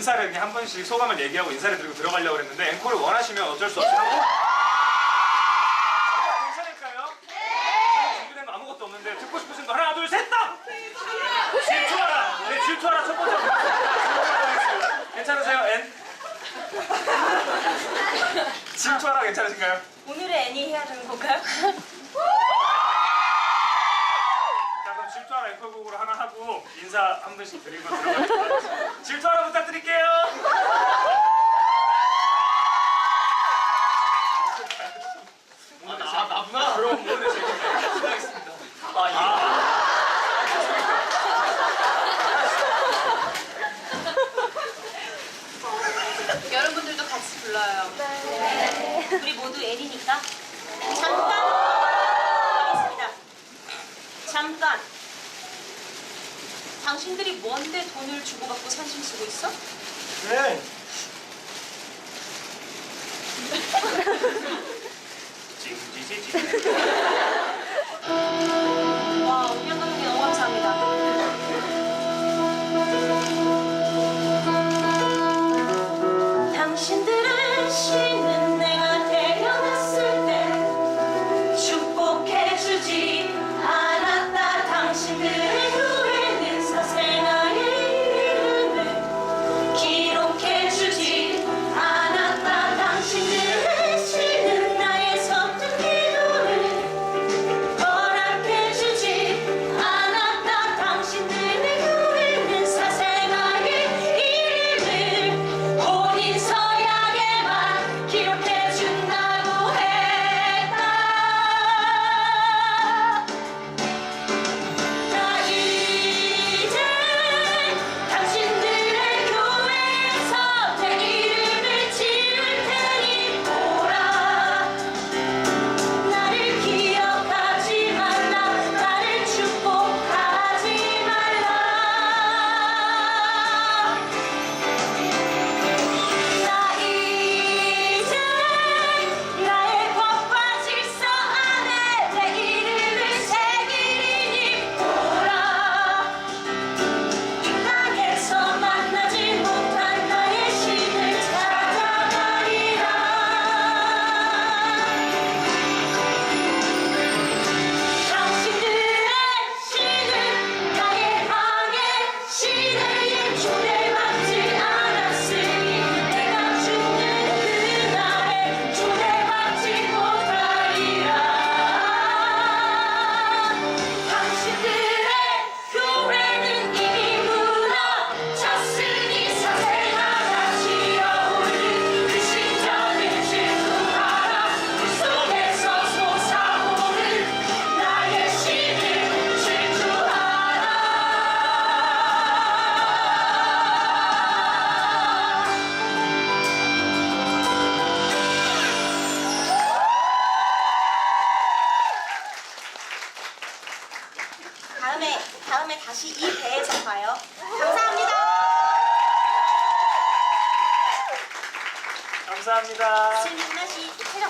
인사를 그냥 한 번씩 소감을 얘기하고 인사를 드리고 들어가려고 했는데 앵콜을 원하시면 어쩔 수 없이 하고 괜찮을까요? 네! 준비된 거 아무것도 없는데 듣고 싶으신 거 하나 둘셋 땅! 질투하라! 네 질투하라 첫 번째 괜찮으세요 앤? 질투하라 괜찮으신가요? 오늘의 애니 해야 되는 건가요? 자 그럼 질투하라 앵콜곡으로 하나 인사 한 분씩 드리고 들어가겠습니다 질투하라 부탁드릴게요 아, 나, 나구나. 그럼 오늘 제가 수고하겠습니다. 아, 예. 여러분들도 같이 불러요. 네. 우리 모두 애니니까 잠깐 하겠습니다. 잠깐. 당신들이 뭔데 돈을 주고받고 산심 쓰고 있어? 네. 징지지지 와, 운영 감독님 너무 감사합니다. 당신들은 쉬 다음에 다시 이 배에서 봐요. 감사합니다. 감사합니다 슬림 맛이 촬영 해주면